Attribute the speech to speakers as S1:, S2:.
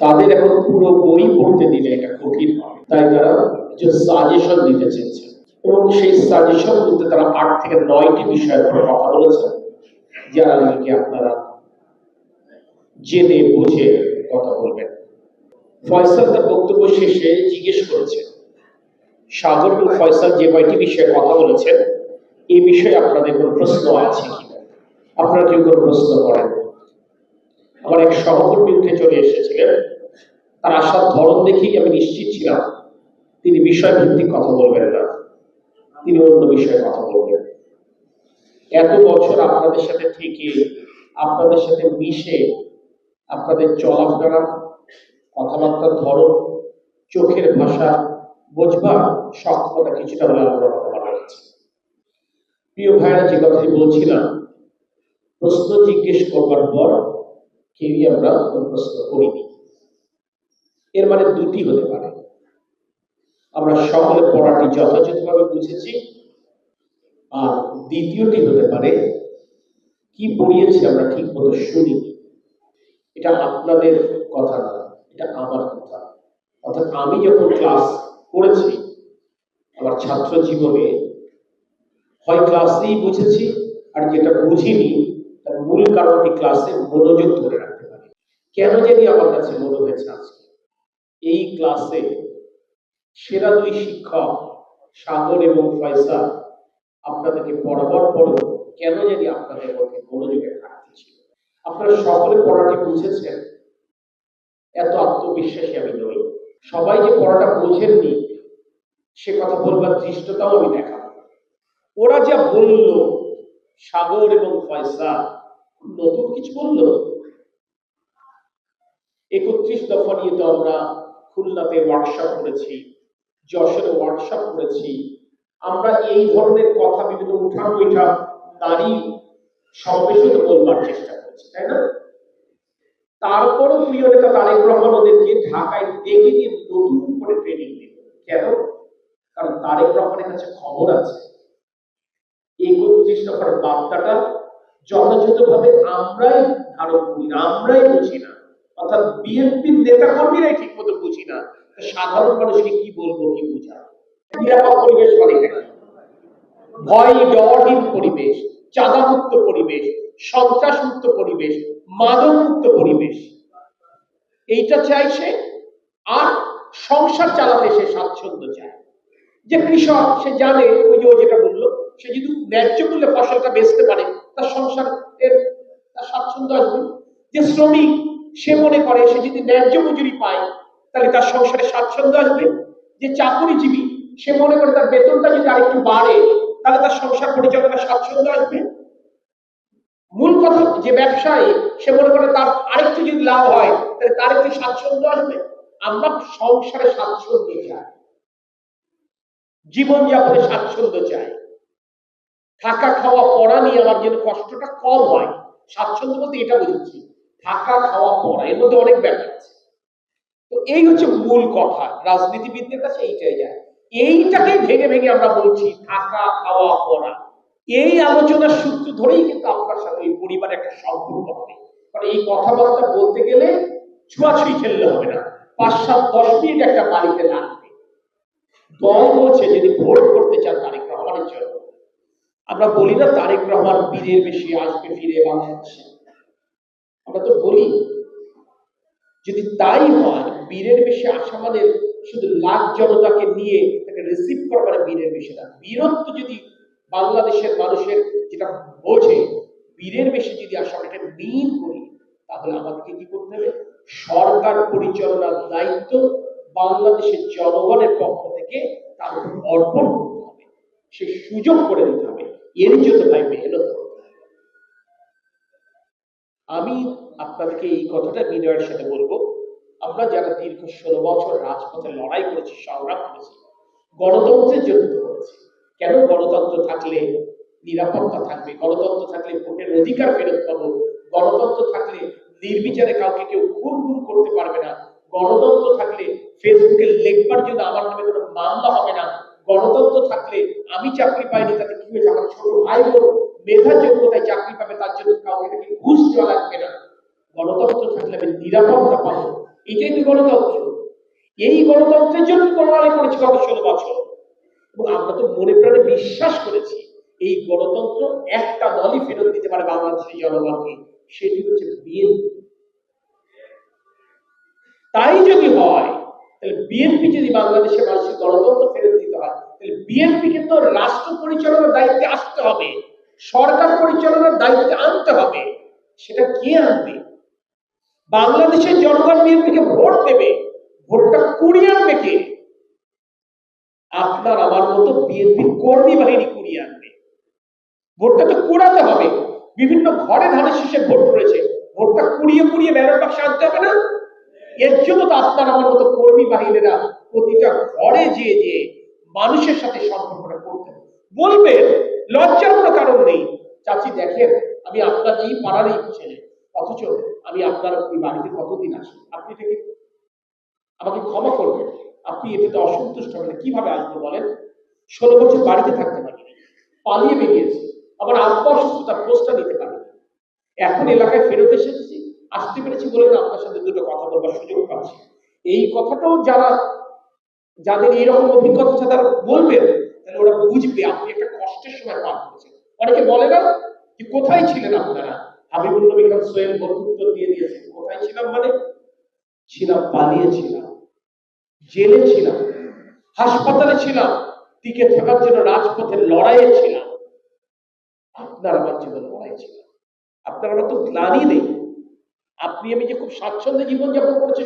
S1: তাদের এখন পুরো বই পড়তে দিলে এটা কঠিন হবে। তাই তারা কিছু সাজেশন দিতে চেয়েছে। এবং সেই সাজেশন বলতে তারা আট থেকে নয়টি বিষয়ের উপর কথা বলেছে যারা নাকি আপনারা জেনে বুঝে কথা বলবেন। ফয়সাল তার বক্তব্য শেষে জিজ্ঞেস করেছে, সাগর এবং ফয়সাল যে কয়টি বিষয়ে কথা বলেছেন এই বিষয়ে আপনাদের কোনো প্রশ্ন আছে কিনা? আপনারা কেউ কোনো প্রশ্ন করেন আমার এক সহকর্মী চলে এসেছিলেন। তার আসার ধরন দেখেই আমি নিশ্চিত ছিলাম, তিনি বিষয় ভিত্তিক কথা বলবেন না। তিনি অন্য বিষয়ে কথা বলবেন। এত বছর আপনাদের সাথে থেকে, আপনাদের সাথে মিশে, আপনাদের চলাফেরা, কথাবার্তার ধরন, চোখের ভাষা, বোঝবার সক্ষমতা কিছুটা হলে আমরা কথা বলা হয়েছে প্রিয় ভাইরা, যে কথাটি বলছিলাম, প্রশ্ন জিজ্ঞেস করবার পর কেউই আমরা প্রশ্ন করিনি এর মানে দুটি হতে পারে। আমরা সকলে পড়াটি যথাযথভাবে বুঝেছি। আর দ্বিতীয়টি হতে পারে, কি পড়িয়েছি আমরা ঠিক মতো শুনিনি এটা আপনাদের কথা না, এটা আমার কথা। অর্থাৎ আমি যখন ক্লাস করেছি, আমার ছাত্র জীবনে হয় ক্লাসেই বুঝেছি, আর যেটা বুঝিনি মূল কারণটি ক্লাসে মনোযোগ ধরে রাখতে পারি। কেন জানি আমার কাছে মনে হয়েছে আজকে, এই ক্লাসে সেরা দুই শিক্ষক সাগর এবং ফয়সা আপনাদেরকে পড়াবার পরও কেন জানি আপনাদের মধ্যে মনোযোগের ঘাটতি ছিল। আপনারা সকলে পড়াটি বুঝেছেন, এত আত্মবিশ্বাসী আমি নই। সবাই যে পড়াটা বোঝেননি, সে কথা বলবার ধৃষ্টতাও আমি দেখাবো। ওরা যা বলল সাগর এবং ফয়সা নতুন কিছু বলল? একত্রিশ দফা নিয়ে তো আমরা খুলনাতে ওয়ার্কশপ করেছি, যশোরে ওয়ার্কশপ করেছি। আমরা এই ধরনের কথা বিভিন্ন উঠান বৈঠা নারী সমাবেশে তো বলবার চেষ্টা করছি, তাই না? তারপরও প্রিয় নেতা তারেক রহমান ওদেরকে ঢাকায় ডেকে নিয়ে নতুন করে ট্রেনিং দিল। কেন? কারণ তারেক রহমানের কাছে খবর আছে। একত্রিশ দফার বার্তাটা যথাযথভাবে আমরাই ধারণ করি না, আমরাই বুঝি না। অর্থাৎ বিএনপির নেতা কর্মীরাই ঠিক মতো বুঝি না সাধারণ মানুষকে কি বলব, কি বুঝা নিরাপদ পরিবেশ? ভয়, ডরহীন পরিবেশ, চাঁদামুক্ত পরিবেশ, সন্ত্রাসমুক্ত পরিবেশ, মাদকমুক্ত পরিবেশ। এইটা চাই সে, আর সংসার চালাতে সে স্বাচ্ছন্দ্য চায়। যে কৃষক, সে জানে, ওই যে ও যেটা বলল, সে যদি ন্যায্য মূল্যে ফসলটা বেচতে পারে তার সংসারের তার স্বাচ্ছন্দ্য আসবে। যে শ্রমিক সে মনে করে, সে যদি ন্যায্য মজুরি পায়, তাহলে তার সংসারে স্বাচ্ছন্দ্য আসবে। যে সে মনে করে তার বেতনটা যদি আরেকটু বাড়ে, তাহলে তার সংসার স্বাচ্ছন্দ্য আসবে। মূল কথা, যে ব্যবসায়ী, সে মনে করে তার আরেকটু যদি লাভ হয়, তাহলে তার একটু স্বাচ্ছন্দ্য আসবে। আমরা সংসারে স্বাচ্ছন্দ্য চাই। জীবনযাপনে স্বাচ্ছন্দ্য চাই। থাকা খাওয়া পড়া নিয়ে আমার যেন কষ্টটা কম হয়। স্বাচ্ছন্দ্য বলতে এটা বুঝেছি থাকা খাওয়া পড়া, এর মধ্যে অনেক ব্যাপার আছে। তো এই হচ্ছে মূল কথা, রাজনীতিবিদদের কাছে এইটাই যায়। এইটাকে ভেঙে ভেঙে আমরা বলছি, থাকা খাওয়া পড়া। এই আলোচনার সূত্র ধরেই কিন্তু আপনার সাথে এই পরিবারে একটা সম্পর্ক হবে। কারণ এই কথাবার্তা বলতে গেলে ছুয়াছুঁই খেললে হবে না। পাঁচ সাত দশ মিনিট একটা বাড়িতে লাগবে। দল বলছে যদি ভোট করতে চান তারেক রহমানের জন্য। আমরা বলি না তারেক রহমান বীরের বেশি আসবে, ফিরে বাংলাদেশে। আমরা তো বলি, যদি তাই হয়, বীরের বেশি আসা মানে শুধু লাখ জনতাকে নিয়ে তাকে রিসিভ করা মানে বীরের বেশি না। বীরত্ব যদি বাংলাদেশের মানুষের যেটা বোঝে, বীরের বেশি যদি আসা এটা মিন করি, তাহলে আমাদেরকে কি করতে হবে? সরকার পরিচালনার দায়িত্ব বাংলাদেশের জনগণের পক্ষ থেকে তার অর্পণ করতে হবে। সে সুযোগ করে দিতে হবে। এর ভাই মেহনত আমি আপনাদেরকে এই কথাটা বিনয়ের সাথে বলব। আমরা যারা দীর্ঘ ষোলো বছর রাজপথে লড়াই করেছি, সংগ্রাম করেছি, গণতন্ত্রের জন্য করেছি। কেন গণতন্ত্র থাকলে নিরাপত্তা থাকবে? গণতন্ত্র থাকলে ভোটের অধিকার ফেরত পাবো। গণতন্ত্র থাকলে নির্বিচারে কাউকে কেউ খুন খুন করতে পারবে না। গণতন্ত্র থাকলে ফেসবুকে লেখবার জন্য আমার নামে কোনো মামলা হবে না। গণতন্ত্র থাকলে আমি চাকরি পাইনি, তাতে কি হয়েছে? আমার ছোট ভাই বোন মেধার যোগ্যতায় চাকরি পাবে, তার জন্য কাউকে ঘুষ দেওয়া লাগবে না। গণতন্ত্র থাকলে আমি নিরাপত্তা পাবো। এটাই তো গণতন্ত্র। এই গণতন্ত্রের জন্য প্রণালী করেছি গত ষোলো বছর। এবং আমরা তো মনে প্রাণে বিশ্বাস করেছি, এই গণতন্ত্র একটা দলই ফেরত দিতে পারে বাংলাদেশের জনগণকে। সেটি হচ্ছে বিএনপি। তাই যদি হয় বিএনপি যদি বাংলাদেশের মানুষের গণতন্ত্র ফেরত দিতে হয়, তাহলে বিএনপি কে তো রাষ্ট্র পরিচালনার দায়িত্বে আসতে হবে, সরকার পরিচালনার দায়িত্বে আনতে হবে, সেটা কে আনবে? বাংলাদেশের জনগণ বিএনপিকে ভোট দেবে, ভোটটা কুড়িয়ে আনবে কে? আপনার আমার মতো বিএনপির কর্মী বাহিনী কুড়িয়ে আনবে। ভোটটা তো কুড়াতে হবে, বিভিন্ন ঘরে ধানের শীষে ভোট রয়েছে, ভোটটা কুড়িয়ে কুড়িয়ে ব্যালট বাক্সে আনতে হবে না? এর জন্য তো আপনার আমার মতো কর্মী বাহিনীরা প্রতিটা ঘরে যেয়ে যে মানুষের সাথে সম্পর্কটা করতে বলবেন লজ্জার কোনো কারণ নেই। চাচি, দেখেন, আমি আপনার এই পাড়ারই ছেলে অথচ আমি আপনার ওই বাড়িতে কতদিন আসি আপনি এটাকে আমাকে ক্ষমা করবেন। আপনি এটাতে অসন্তুষ্ট হবেন কীভাবে আসব বলেন? ষোলো বছর বাড়িতে থাকতে পারি পালিয়ে বেরিয়েছি। আবার আব্বা অসুস্থতার খোঁজটা নিতে পারি এখন এলাকায় ফেরত এসেছি। আসতে পেরেছি বলে না আপনার সাথে দুটো কথা বলবার সুযোগ পাচ্ছি। এই কথাটাও যারা, যাদের এরকম অভিজ্ঞতা আছে, তারা বলবেন তাহলে ওরা বুঝবে, আপনি একটা কষ্টের সময় পার করেছেন। অনেকে বলে না যে কোথায় ছিলেন আপনারা? হাবিবুল নবী খান সোহেল উত্তর দিয়ে দিয়েছেন, কোথায় ছিলাম মানে? ছিলাম পালিয়েছিলাম জেলে ছিলাম, হাসপাতালে ছিলাম, টিকে থাকার জন্য রাজপথের লড়াইয়ে ছিলাম। আপনার আমার জীবন লড়াই ছিল। আপনার আমার তো গ্লানি নেই। আপনি আমি যে খুব স্বাচ্ছন্দ্য জীবনযাপন করেছি।